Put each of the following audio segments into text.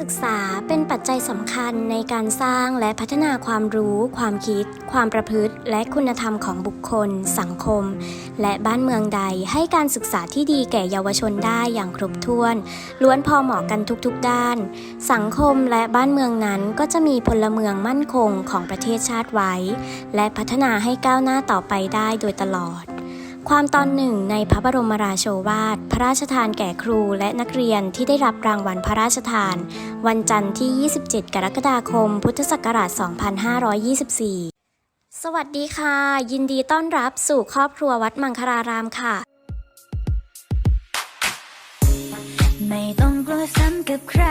ศึกษาเป็นปัจจัยสำคัญในการสร้างและพัฒนาความรู้ ความคิด ความประพฤติ และคุณธรรมของบุคคล สังคม และบ้านเมืองใดให้การศึกษาที่ดีแก่เยาวชนได้อย่างครบถ้วน ล้วนพอเหมาะกันทุกๆด้าน สังคมและบ้านเมืองนั้นก็จะมีพลเมืองมั่นคงของประเทศชาติไว้ และพัฒนาให้ก้าวหน้าต่อไปได้โดยตลอด ความตอนหนึ่งในพระบรมราโชวาท พระราชทานแก่ครูและนักเรียนที่ได้รับรางวัลพระราชทาน วันจันทร์ที่ 27 กรกฎาคม พุทธศักราช 2524 สวัสดีค่ะ ยินดีต้อนรับสู่ครอบครัววัดมังคลารามค่ะ ไม่ต้องกลัวซ้ำกับใคร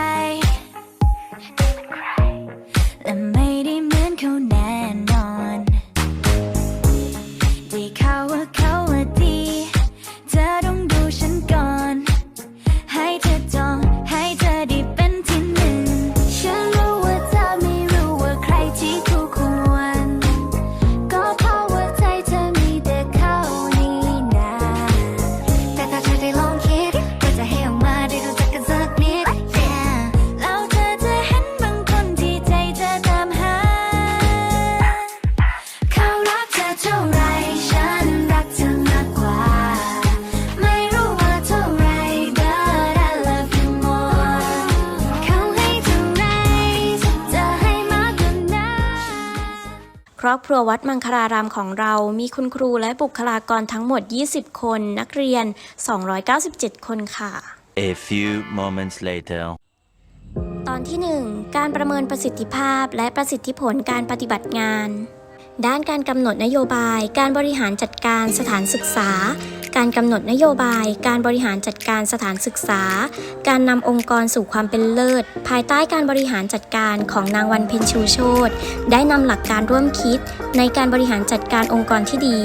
อบครัววัดมังคลารามของเรา มีคุณครูและบุคลากรทั้งหมด 20 คน นักเรียน 297 คนค่ะ A few moments later. ตอนที่ 1 การประเมินประสิทธิภาพและประสิทธิผลการปฏิบัติงาน ด้านการกำหนดนโยบาย การบริหารจัดการสถานศึกษา การกำหนดนโยบาย การบริหารจัดการสถานศึกษา การนำองค์กรสู่ความเป็นเลิศ ภายใต้การบริหารจัดการของนางวันเพ็ญชูโชตได้นำหลักการร่วมคิด ในการบริหารจัดการองค์กรที่ดี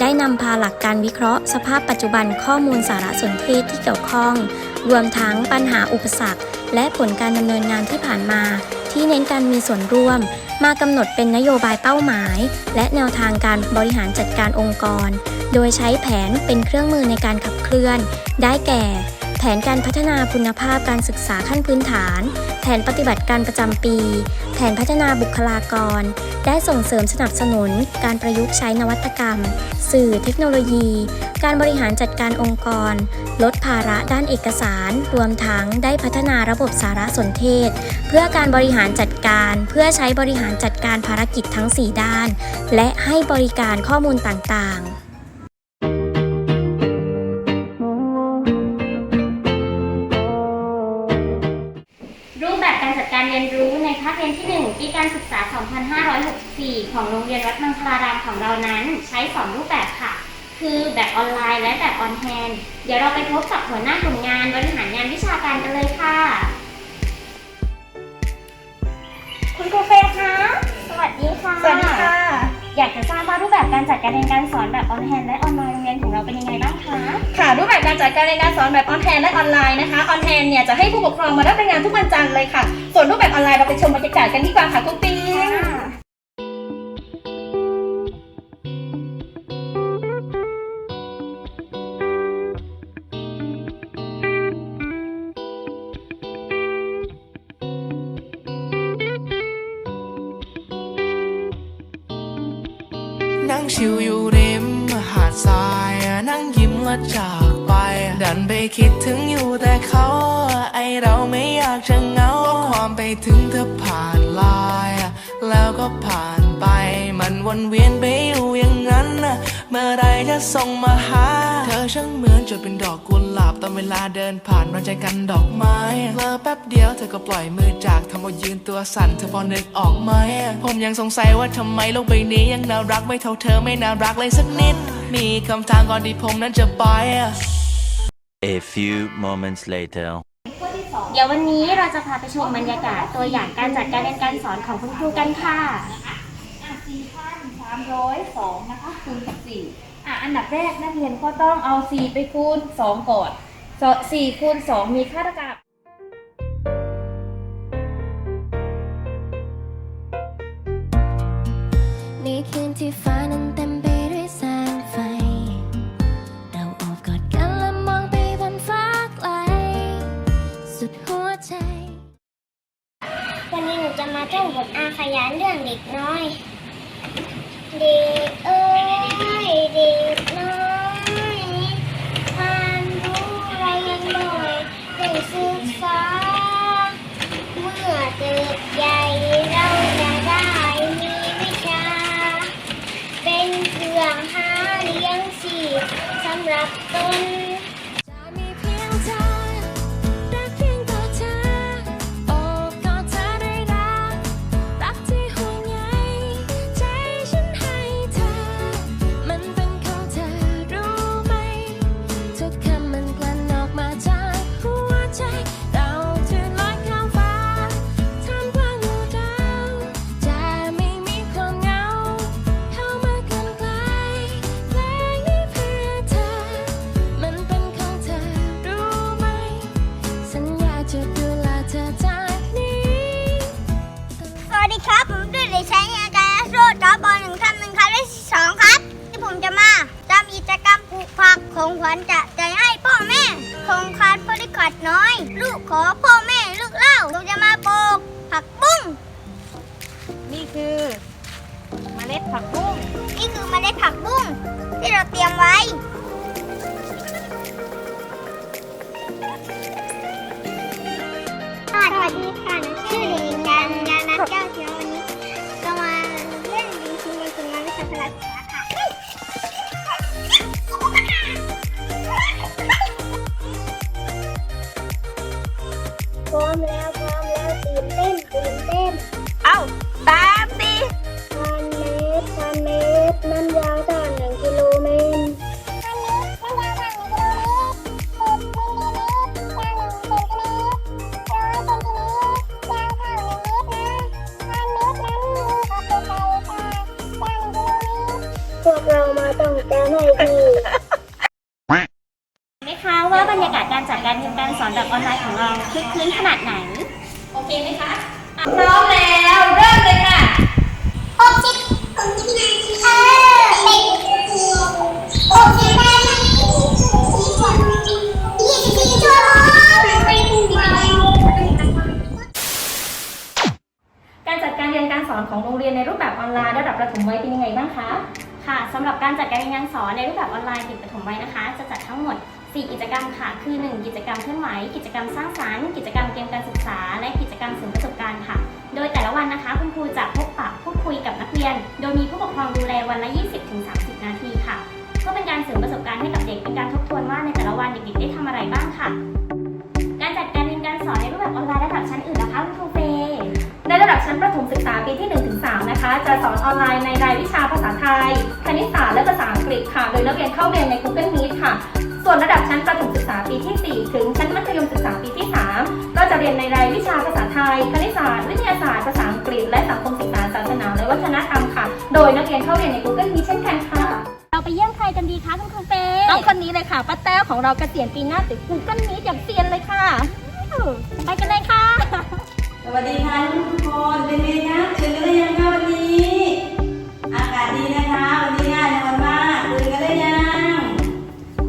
ได้นำพาหลักการวิเคราะห์ สภาพปัจจุบันข้อมูลสารสนเทศที่เกี่ยวข้อง รวมทั้งปัญหาอุปสรรค และผลการดำเนินงานที่ผ่านมา ที่เน้นการมีส่วนร่วม มากำหนดเป็นนโยบายเป้าหมาย และแนวทางการบริหารจัดการองค์กร โดยใช้แผนเป็นเครื่องมือในการขับเคลื่อน ได้แก่ แผนการพัฒนาคุณภาพการศึกษาขั้นพื้นฐาน แผนปฏิบัติการประจำปี แผนพัฒนาบุคลากร ได้ส่งเสริมสนับสนุน การประยุกต์ใช้นวัตกรรม สื่อเทคโนโลยี การบริหารจัดการองค์กร ลดภาระด้านเอกสาร รวมทั้งได้พัฒนาระบบสารสนเทศ เพื่อการบริหารจัดการ เพื่อใช้บริหารจัดการภารกิจทั้ง 4 ด้าน และให้บริการข้อมูลต่างๆ เรียนที่1ปีการศึกษา 2564 ของโรงเรียนวัดมังคลารามของเรานั้น ใช้ 2 รูปแบบค่ะ คือแบบออนไลน์และแบบออนแฮนด์เดี๋ยวเราไปพบกับหัวหน้ากลุ่มงานบริหารงานวิชาการกันเลยค่ะ คุณครูเฟย์คะ สวัสดีค่ะ สวัสดีค่ะ อยากจะทราบว่ารูปแบบการจัดการเรียนการสอนแบบออนแฮนด์และออนไลน์โรงเรียนของเราเป็นยังไงบ้างคะ ค่ะ รูปแบบการจัดการเรียนการสอนแบบออนแทนและออนไลน์นะคะออนแทนเนี่ยจะให้ผู้ปกครองมารับรายงานทุกวันจันทร์เลยค่ะ ส่วนรูปแบบออนไลน์เราไปชมบรรยากาศกันดีกว่าค่ะคุณปิง ชิวอยู่ริมหาดทรายนั่งยิ้มและจากไป ดันไปคิดถึงอยู่แต่เขา ไอเราไม่อยากจะเหงาความไปถึงเธอผ่านลายแล้วก็ผ่านไป มันวนเวียนไปอยู่อย่างนั้น เมื่อไรจะส่งมาหา เธอช่างเหมือนจะเป็นดอกกุ ตอนเวลาเดินผ่านเราใจกันดอกไม้เลอแป๊บเดียวเธอก็ปล่อยมือจากทำเอายืนตัวสั่นเธอพอนึกออกไหมผมยังสงสัยว่าทำไมโลกใบนี้ยังน่ารักไม่เท่าเธอไม่น่ารักเลยสักนิด มีคำถามก่อนที่ผมนั้นจะไป A few moments later. เดี๋ยววันนี้เราจะพาไปชมบรรยากาศตัวอย่างการจัดการเรียนการสอนของคุณครูกันค่ะสี่พันสามร้อยสองนะคะคูณกับสี่อะ อันดับแรกนักเรียนก็ต้องเอาสี่ไปคูณสองก่อน สี่คูณสองมีค่าเท่ากับในคืนที่ฟ้านั้นเต็มไปจ้องบทอาขยันเรื่องเด็กน้อย เด็กเอ้ย พ ประถมวัยเป็นยังไงบ้างคะ ค่ะสำหรับการจัดการเรียนการสอนในรูปแบบออนไลน์เด็กประถมวัยนะคะ จะจัดทั้งหมด 4 กิจกรรมค่ะ คือ 1 กิจกรรมเคลื่อนไหว กิจกรรมสร้างสรรค์ กิจกรรมเกมการศึกษา และกิจกรรมสริมประสบการณ์ค่ะ โดยแต่ละวันนะคะ คุณครูจะพบปะพูดคุยกับนักเรียน โดยมีผู้ปกครองดูแลวันละ 20-30 นาทีค่ะ เพื่อเป็นการเสริมประสบการณ์ให้กับเด็ก เป็นการทบทวนว่าในแต่ละวันเด็กๆได้ทำอะไรบ้างค่ะ การจัดการเรียนการสอนในรูปแบบออนไลน์ระดับชั้นอื่นนะคะคุณครูเฟย ในระดับชั้นประถมศึกษาปีที่ 1-3 นะคะ จะสอนออนไลน์ในรายวิชาภาษาไทย คณิตศาสตร์และภาษาอังกฤษค่ะ โดยนักเรียนเข้าเรียนใน Google Meet ค่ะ ส่วนระดับชั้นประถมศึกษาปีที่ 4 ถึงชั้นมัธยมศึกษาปีที่ 3 ก็จะเรียนในรายวิชาภาษาไทย คณิตศาสตร์วิทยาศาสตร์ภาษาอังกฤษ และสังคมศึกษาศาสนาและวัฒนธรรมค่ะ โดยนักเรียนเข้าเรียนใน Google Meet เช่นกันค่ะ เราไปเยี่ยมใครกันดีคะคุณครูเฟย์น้องคนนี้เลยค่ะป้าแต้วของเราเกษียณปีหน้าติด Google Meet อย่างเซียนเลยค่ะ ไปกันเลยค่ะ สวัสดีค่ะทุกคนเป็นไงคะตื่นกันหรือยังคะวันนี้ อากาศดีนะคะ วันนี้น่านอนมากตื่นกันหรือยัง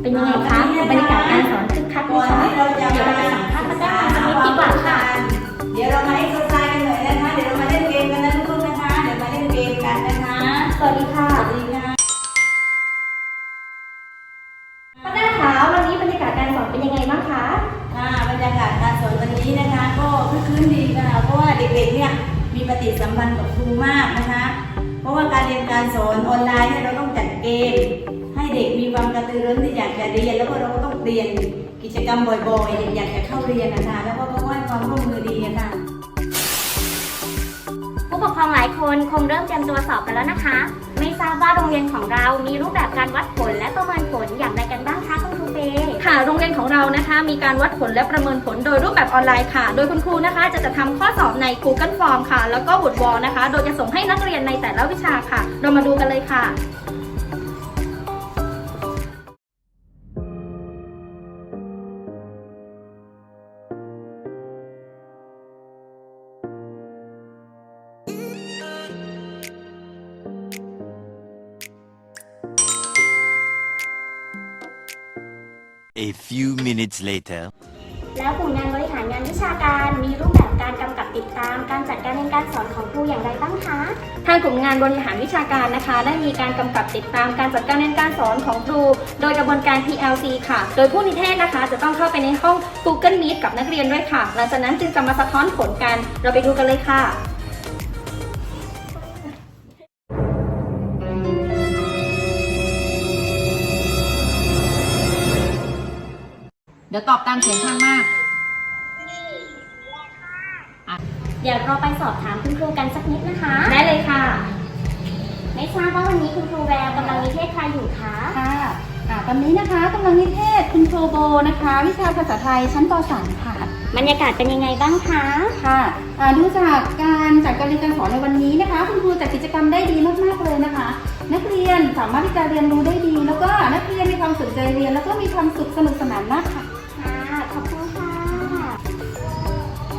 เป็นยังไงคะบรรยากาศการสอนคึกคักไหมก่อนคะที่เราจะเดี๋ยวมาเราไปสัมภาษณ์ป้าแต้วกันสักนิดดีกว่าค่ะ เดี๋ยวเรามาเอ็กซ์ไซส์กันหน่อยนะคะ เดี๋ยวเรามาเล่นเกมกันนะลูกๆนะคะ เดี๋ยวมาเล่นเกมกันนะคะ สวัสดีค่ะสวัสดีค่ะป้าแต้วคะวันนี้บรรยากาศการสอนเป็นยังไงบ้างคะค่ะบรรยากาศการสอนวันนี้นะคะ ก็คึกคืนดีค่ะ เพราะว่าเด็กเนี่ยมีปฏิสัมพันธ์กับครูมากนะคะ เพราะว่าการเรียนการสอนออนไลน์เนี่ยเราต้องจัดเกม ให้เด็กมีความกระตือรือร้นที่อยากจะเรียน แล้วก็เราก็ต้องเรียนกิจกรรมบ่อยๆเด็กอยากจะเข้าเรียนนะคะแล้วก็เขาก็ให้ความร่วมมือดีค่ะผู้ปกครองหลายคนคงเริ่มเตรียมตัวสอบกันแล้วนะคะ ไม่ทราบว่าโรงเรียนของเรามีรูปแบบการวัดผลและประเมินผลอย่างไรกัน ค่ะ โรงเรียนของเรานะคะ มีการวัดผลและประเมินผลโดยรูปแบบออนไลน์ค่ะ โดยคุณครูนะคะ จะจัดทำข้อสอบใน Google Form ค่ะ แล้วก็ w o o d w a l l นะคะ โดยจะส่งให้นักเรียนในแต่ละวิชาค่ะ เรามาดูกันเลยค่ะ later. แล้วกลุ่มงานบริหารงานวิชาการมีรูปแบบการกำกับติดตาม การจัดการเรียนการสอนของครูอย่างไรบ้างคะทางกลุ่มงานบริหารวิชาการนะคะ ได้มีการกำกับติดตามการจัดการเรียนการสอนของครู โดยกระบวนการ PLC ค่ะ โดยผู้นิเทศนะคะ จะต้องเข้าไปในห้อง Google Meet กับนักเรียนด้วยค่ะ หลังจากนั้นจึงจะมาสะท้อนผลกัน เราไปดูกันเลยค่ะ ดี๋ยวตอบตามเสียงข้างมาก เดี๋ยวเราไปสอบถามคุณครูกันสักนิดนะคะ ได้เลยค่ะ ไม่ทราบว่าวันนี้คุณครูแววกำลังนิเทศใครอยู่คะ ค่ะอ่าตอนนี้นะคะกำลังนิเทศคุณครูโบนะคะ วิชาภาษาไทยชั้นป .3 ค่ะ บรรยากาศเป็นยังไงบ้างคะ ค่ะอ่าดูจากการจัดการเรียนการสอนในวันนี้นะคะ คุณครูจัดกิจกรรมได้ดีมากๆเลยนะคะ นักเรียนสามารถที่จะเรียนรู้ได้ดี แล้วก็นักเรียนมีความสนใจเรียน แล้วก็มีความสุขสนุกสนานมากค่ะ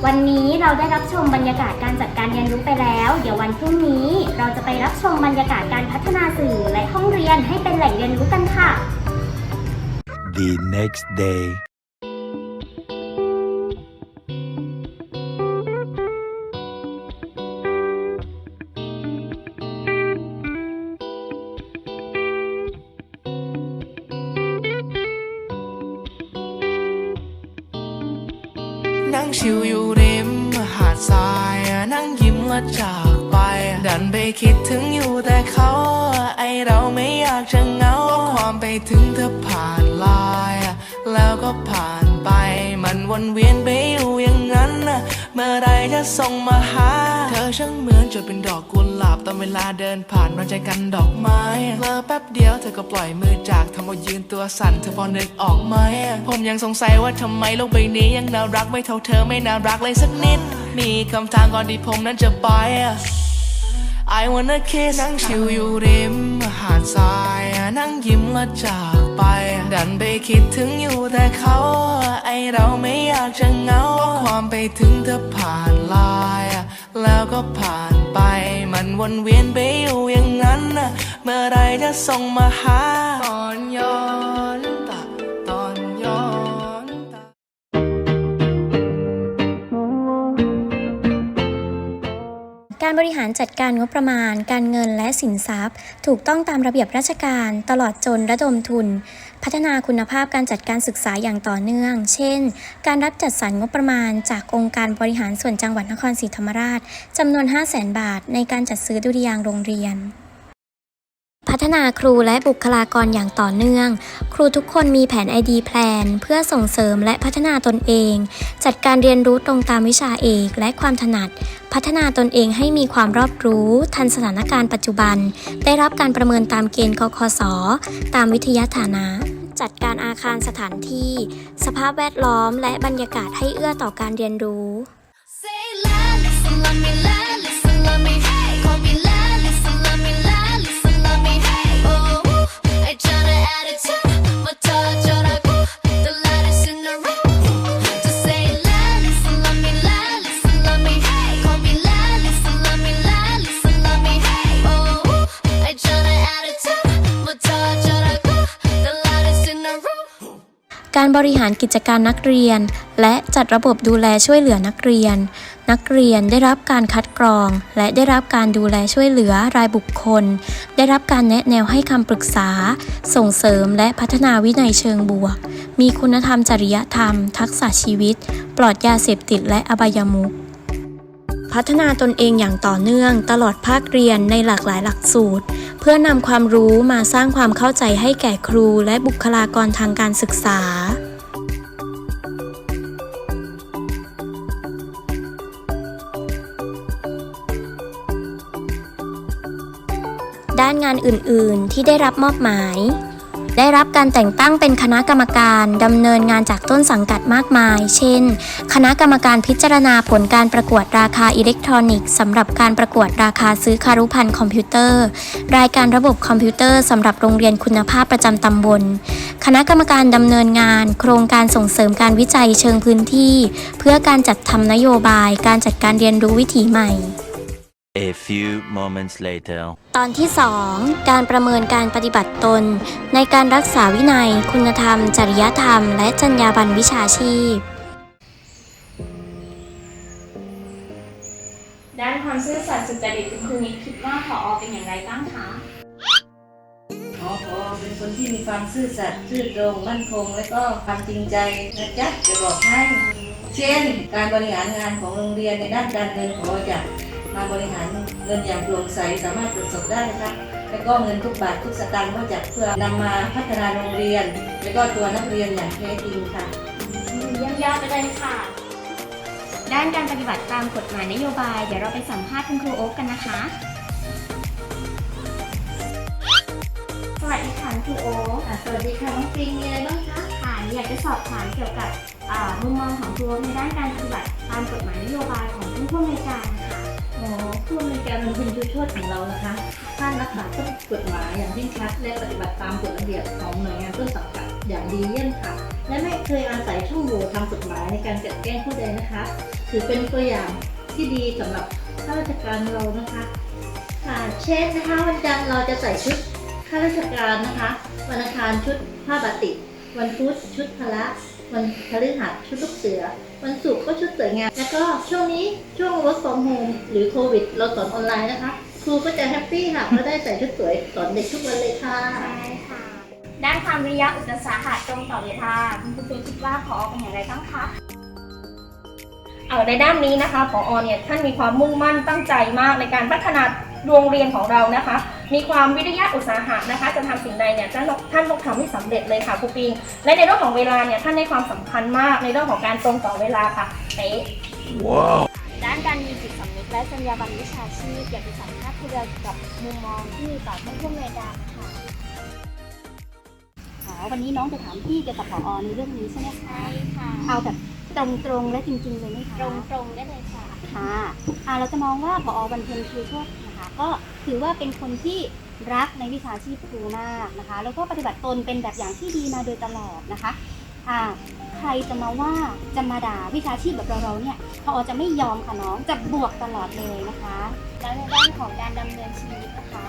วันนี้เราได้รับชมบรรยากาศการจัดการเรียนรู้ไปแล้ว เดี๋ยววันพรุ่งนี้เราจะไปรับชมบรรยากาศการพัฒนาสื่อและห้องเรียนให้เป็นแหล่งเรียนรู้กันค่ะ The next day. ถึงเธอผ่านไลน์แล้วก็ผ่านไป มันวนเวียนไปอยู่อย่างนั้นนะเมื่อไรจะส่งมาหา เธอช่างเหมือนจดเป็นดอกกุหลาบตอนเวลาเดินผ่านมาใจกันดอกไม้เลอแป๊บเดียวเธอก็ปล่อยมือจากทำเอายืนตัวสั่นเธอพอนึกออกไหม ผมยังสงสัยว่าทำไมโลกใบนี้ยังน่ารักไม่เท่าเธอไม่น่ารักเลยสักนิด มีคำถามก่อนที่ผมนั้นจะไป I wanna kiss นั่งชิวอยู่ริม หาดทรายนั่งยิ้มและจากไป ดันไปคิดถึงอยู่แต่เขา ไอเราไม่อยากจะเหงา ความไปถึงเธอผ่านลาย แล้วก็ผ่านไป มันวนเวียนไปอยู่อย่างนั้นนะเมื่อไรจะส่งมาหาตอนย้อน การบริหารจัดการงบประมาณ การเงินและสินทรัพย์ ถูกต้องตามระเบียบราชการ ตลอดจนระดมทุน พัฒนาคุณภาพการจัดการศึกษาอย่างต่อเนื่อง เช่น การรับจัดสรรงบประมาณ จากองค์การบริหารส่วนจังหวัดนครศรีธรรมราชจำนวน 5 0 0 0 0 0 บาท ในการจัดซื้อดุริยางโรงเรียน พัฒนาครูและบุคลากรอย่างต่อเนื่อง ครูทุกคนมีแผน ID แพลนเพื่อส่งเสริมและพัฒนาตนเอง จัดการเรียนรู้ตรงตามวิชาเอกและความถนัด พัฒนาตนเองให้มีความรอบรู้ ทันสถานการณ์ปัจจุบัน ได้รับการประเมินตามเกณฑ์กคศตามวิทยาฐานะจัดการอาคารสถานที่ สภาพแวดล้อมและบรรยากาศให้เอื้อต่อการเรียนรู้ บริหารกิจการนักเรียน และจัดระบบดูแลช่วยเหลือนักเรียน นักเรียนได้รับการคัดกรอง และได้รับการดูแลช่วยเหลือรายบุคคล ได้รับการแนะแนวให้คำปรึกษา ส่งเสริมและพัฒนาวินัยเชิงบวก มีคุณธรรมจริยธรรม ทักษะชีวิต ปลอดยาเสพติดและอบายมุขพัฒนาตนเองอย่างต่อเนื่อง ตลอดภาคเรียนในหลากหลายหลักสูตร เพื่อนำความรู้มาสร้างความเข้าใจให้แก่ครูและบุคลากรทางการศึกษา ด้านงานอื่น ๆ ที่ได้รับมอบหมาย ได้รับการแต่งตั้งเป็นคณะกรรมการดำเนินงานจากต้นสังกัดมากมาย เช่น คณะกรรมการพิจารณาผลการประกวดราคาอิเล็กทรอนิกส์สำหรับการประกวดราคาซื้อคารุพันธ์คอมพิวเตอร์ รายการระบบคอมพิวเตอร์สำหรับโรงเรียนคุณภาพประจำตำบล คณะกรรมการดำเนินงาน โครงการส่งเสริมการวิจัยเชิงพื้นที่ เพื่อการจัดทำนโยบาย การจัดการเรียนรู้วิถีใหม่ A few moments later. ตอนที่ 2 การประเมินการปฏิบัติตน ในการรักษาวินัย คุณธรรม จริยธรรม และจรรยาบรรณวิชาชีพความซื่อสัตย์สุจริตคุณครูนิดคิดว่าผอเป็นอย่างไรบ้างคะอ๋อพอเป็นคนที่มีความซื่อสัตย์ซื่อตรงมั่นคง และก็ความจริงใจนะจ๊ะจะบอกให้ เช่น การบริหารงานของโรงเรียนในด้านการเงินพอจะ มาบริหารเงินอย่างโปร่งใสสามารถตรวจสอบได้นะคะแล้วก็เงินทุกบาททุกสตางค์ก็จะเพื่อนำมาพัฒนาโรงเรียน และก็ตัวนักเรียนอย่างแท้จริงค่ะเยี่ยมยอดไปเลยค่ะ ด้านการปฏิบัติตามกฎหมายนโยบาย เดี๋ยวเราไปสัมภาษณ์คุณครูโอ๊คกันนะคะ สวัสดีค่ะคุณครูโอ๊คสวัสดีค่ะน้องปิงมีอะไรบ้างคะค่ะอยากจะสอบถามเกี่ยวกับอ่ามุมมองของครูโอ๊คในด้านการปฏิบัติตามกฎหมายนโยบายของผู้ผู้อำนวยการค่ะอ๋อ ผู้อำนวยการโรงเรียนชูชดของเรานะคะท่านรักษาต้นกฎหมายอย่างเคร่งครัดและปฏิบัติตามกฎระเบียบของหน่วยงานต้นสังกัดอย่างดีเยี่ยมค่ะ และไม่เคยอาศัยช่องโหว่ทางกฎหมายในการกลันแกล้งผู้ใดนะคะ ถือเป็นตัวอย่างที่ดีสำหรับข้าราชการเรานะคะค่ะเช่นนะคะวันจันทร์เราจะใส่ชุดข้าราชการนะคะ วันอังคารชุดผ้าบาติกวันพุธชุดพละ วันพฤหัสชุดลูกเสือ วันศุกร์ก็ชุดสวยงาม แล้วก็ช่วงนี้ช่วง work from home หรือโควิด เราสอนออนไลน์นะคะ ครูก็จะแฮปปี้ค่ะเพราะได้ใส่ชุดสวยสอนเด็กทุกวันเลยค่ะ ใช่ค่ะ ด้านความวิริยะอุตสาหะตรงต่อเวลาคุณครูคิดว่าผอเป็นอย่างไรบ้างคะเอ่อในด้านนี้นะคะผอเนี่ยท่านมีความมุ่งมั่นตั้งใจมากในการพัฒนา โรงเรียนของเรานะคะ มีความวิทยาอุตสาหะนะคะ จะทำสิ่งใดเนี่ยท่านต้องท่านต้องทำให้สำเร็จเลยค่ะครูปิง และในเรื่องของเวลาเนี่ยท่านให้ความสำคัญมากในเรื่องของการตรงต่อเวลาค่ะเป๊ะด้านการมีจิตสำนึกและจรรยาบรรณวิชาชีพอยากจะสัมภาษณ์ครูเดียวเกี่ยวกับมุมมองที่มีต่อท่านผู้อำนวยการนะคะอ๋อวันนี้น้องจะถามพี่เกี่ยวกับผอในเรื่องนี้ใช่ไหมคะใช่ค่ะ เอาแบบตรงๆและจริงๆเลยไหมคะตรงๆได้เลยค่ะ ค่ะอ่าเราจะมองว่าพอบันเทิงคือโชคนะคะ ก็ถือว่าเป็นคนที่รักในวิชาชีพครูมากนะคะ แล้วก็ปฏิบัติตนเป็นแบบอย่างที่ดีมาโดยตลอดนะคะอ่าใครจะมาว่าจะมาด่าวิชาชีพแบบเราๆเนี่ยพอจะไม่ยอมค่ะน้องจะบวกตลอดเลยนะคะ แล้วในด้านของการดำเนินชีวิตนะคะ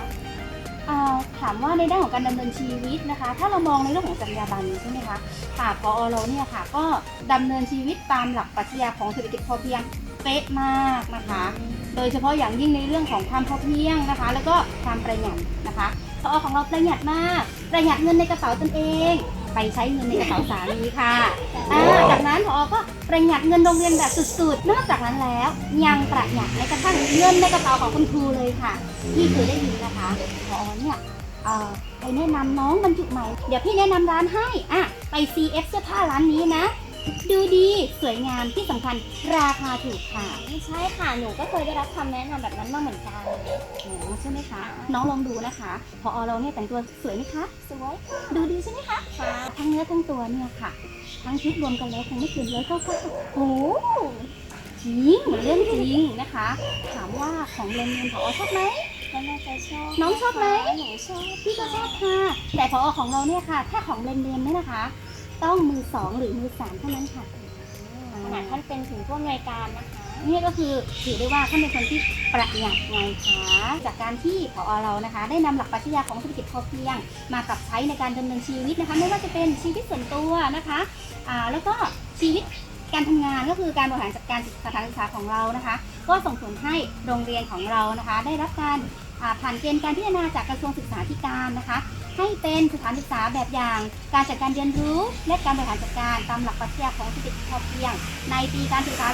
ถามว่าในด้านของการดำเนินชีวิตนะคะ ถ้าเรามองในเรื่องของจรรยาบรรณใช่ไหมคะค่ะพอเราเนี่ยค่ะ ก็ดำเนินชีวิตตามหลักปรัชญาของเศรษฐกิจพอเพียงเป๊ะมากนะคะ โดยเฉพาะอย่างยิ่งในเรื่องของความพอเพียงนะคะ แล้วก็ความประหยัดนะคะพอของเราประหยัดมาก ประหยัดเงินในกระเป๋าตนเอง ไปใช้เงินในกระเป๋าสามีค่ะอ่าจากนั้นพอก็ประหยัดเงินโรงเรียนแบบสุดๆ นอกจากนั้นแล้ว ยังประหยัดในกระทั่งเงินในกระเป๋าของคุณครูเลยค่ะ ที่เคยได้ยินนะคะพอเนี่ยไปแนะนำน้องบรรจุใหม่ เดี๋ยวพี่แนะนำร้านให้อะไป CF เสื้อผ้าร้านนี้นะ ดูดีสวยงามที่สำคัญราคาถูกค่ะ ไม่ใช่ค่ะ หนูก็เคยได้รับคำแนะนำแบบนั้นมาเหมือนกัน โอ้ใช่ไหมคะ น้องลองดูนะคะ พอเราเนี่ยแต่งตัวสวยไหมคะ สวย ดูดีใช่ไหมคะ ค่ะ ทั้งเนื้อทั้งตัวเนี่ยค่ะ ทั้งชุดรวมกันแล้วคงไม่เกินร้อยเก้าเก้าโอ้โหจริงเรื่องจริงนะคะ ถามว่าของเลนเนนพอชอบไหม ก็น่าจะชอบน้องชอบไหม หนูชอบ พี่ก็ชอบค่ะ แต่พอของเราเนี่ยค่ะ ถ้าของเลนเนนเนี่ยนะคะ ต้องมือสองหรือมือสามเท่านั้นค่ะขนาดท่านเป็นถึงผู้อำนวยการนะคะ นี่ก็คือถือได้ว่าท่านเป็นคนที่ประหยัดไงคะจากการที่พอเรานะคะ ได้นำหลักปรัชญาของเศรษฐกิจพอเพียง มาปรับใช้ในการดำเนินชีวิตนะคะ ไม่ว่าจะเป็นชีวิตส่วนตัวนะคะอ่าแล้วก็ชีวิตการทำงานก็คือการบริหารจัดการสถานศึกษาของเรานะคะ ก็ส่งผลให้โรงเรียนของเรานะคะ ได้รับการผ่านเกณฑ์การพิจารณาจากกระทรวงศึกษาธิการนะคะ ให้เป็นสถานศึกษาแบบอย่าง การจัดการเรียนรู้ และการบริหารจัดการตามหลักปรัชญาของเศรษฐกิจพอเพียง ในปีการศึกษา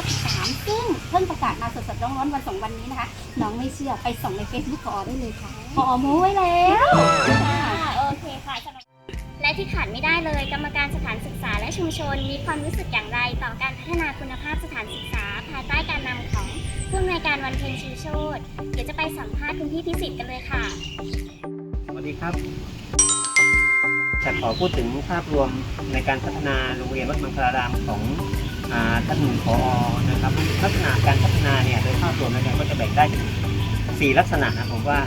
2563 ซึ่งเพิ่งประกาศมาสดๆร้อนๆวันสองวันนี้นะคะ น้องไม่เชื่อไปส่งใน Facebook พอได้เลยค่ะพอม้ไว้แล้วค่ะโอเคค่ะและที่ขาดไม่ได้เลย กรรมการสถานศึกษาและชุมชน มีความรู้สึกอย่างไรต่อการพัฒนาคุณภาพสถานศึกษา ภายใต้การนำของผู้อำนวยการวันเพ็ญชีโชตเดี๋ยวจะไปสัมภาษณ์คุณพี่พิสิทธิ์กันเลยค่ะ ดีครับ จะขอพูดถึงภาพรวมในการพัฒนาโรงเรียนวัดมังคลารามของท่านผอนะครับ ลักษณะการพัฒนาเนี่ยโดยภาพรวมแล้วเนี่ยก็จะแบ่งได้สี่ลักษณะนะผมว่า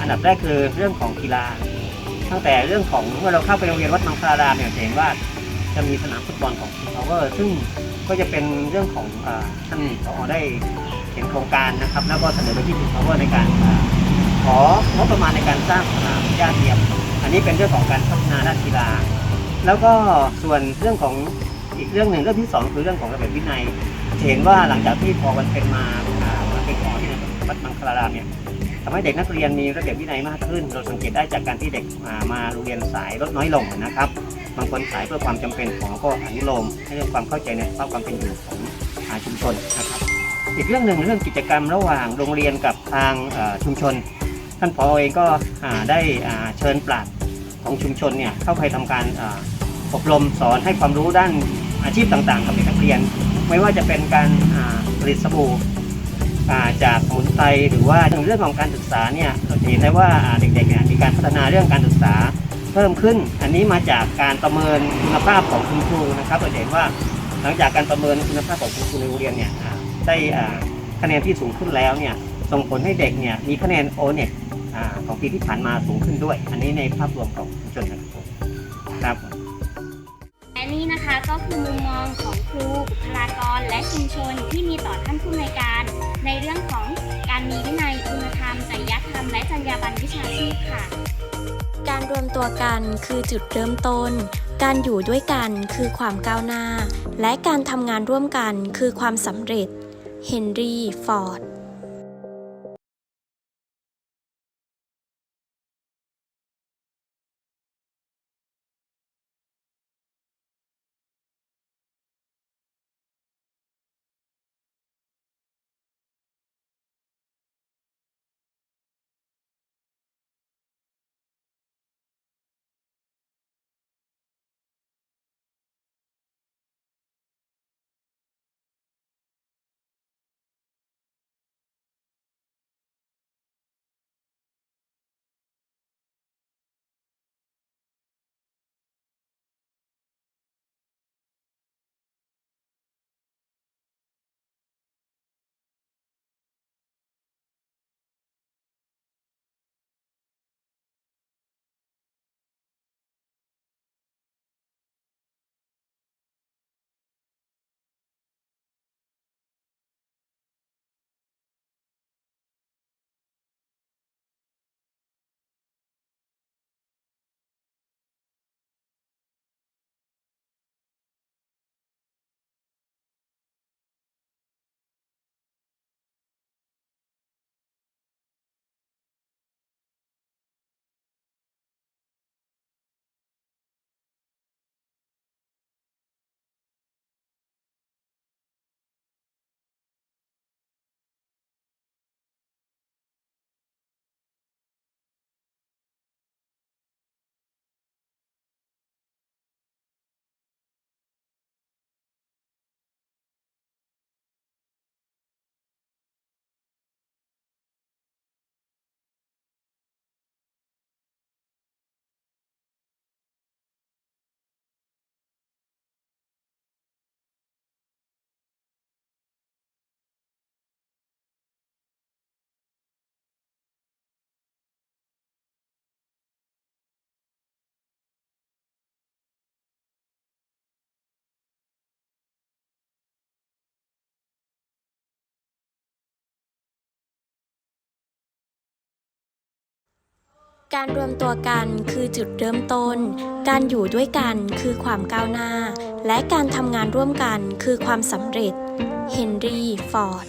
อันดับแรกคือเรื่องของกีฬา ตั้งแต่เรื่องของเมื่อเราเข้าไปโรงเรียนวัดมังคลารามเนี่ยเห็นว่าจะมีสนามฟุตบอลของ King Power ซึ่งก็จะเป็นเรื่องของอท่านผอได้เห็นโครงการนะครับ แล้วก็เสนอไปที่ King Power ในการ ของบประมาณในการสร้างสนามหญ้าเทียม อันนี้เป็นเรื่องของการพัฒนาด้านกีฬา แล้วก็ส่วนเรื่องของอีกเรื่องหนึ่งเรื่องที่สองคือเรื่องของระเบียบวินัยเห็นว่าหลังจากที่พอวันเป็นมามาเป็นก่อนวัดมังคลารามเนี่ยทำให้เด็กนักเรียนมีระเบียบวินัยมากขึ้น เราสังเกตได้จากการที่เด็กอ่ามาโรงเรียนสายลดน้อยลงนะครับ บางคนสายเพื่อความจำเป็นของก็อนุโลมให้เรื่องความเข้าใจในสภาพความเป็นอยู่ของชุมชนนะครับ อีกเรื่องหนึ่งเรื่องกิจกรรมระหว่างโรงเรียนกับทางชุมชน ท่านผอเองก็ได้เชิญปราชญ์ของชุมชนเนี่ยเข้าไปทำการอบรมสอนให้ความรู้ด้านอาชีพต่างๆ กับเด็กนักเรียน ไม่ว่าจะเป็นการผลิตสบู่จากสมุนไพรหรือว่าเรื่องของการศึกษาเนี่ยเราเห็นได้ว่าเด็กๆเนี่ยมีการพัฒนาเรื่องการศึกษาเพิ่มขึ้น อันนี้มาจากการประเมินคุณภาพของคุณครูนะครับเราเห็นว่าหลังจากการประเมินคุณภาพของคุณครูในโรงเรียนเนี่ยได้คะแนนที่สูงขึ้นแล้วเนี่ยส่งผลให้เด็กเนี่ยมีคะแนนโอเน็ต ของปีที่ผ่านมาสูงขึ้นด้วย อันนี้ในภาพรวมของชุมชนนะครับผมครับและนี่นะคะก็คือมุมมองของครูบุคลากรและชุมชนที่มีต่อท่านผู้ในวยการ ในเรื่องของการมีวินัยคุณธรรมจริยธรรมและจรรยาบรรณวิชาชีพค่ะ การรวมตัวกันคือจุดเริ่มต้น การอยู่ด้วยกันคือความก้าวหน้า และการทำงานร่วมกันคือความสำเร็จ เฮนรี่ ฟอร์ด การรวมตัวกันคือจุดเริ่มต้น การอยู่ด้วยกันคือความก้าวหน้า และการทำงานร่วมกันคือความสำเร็จ เฮนรี่ ฟอร์ด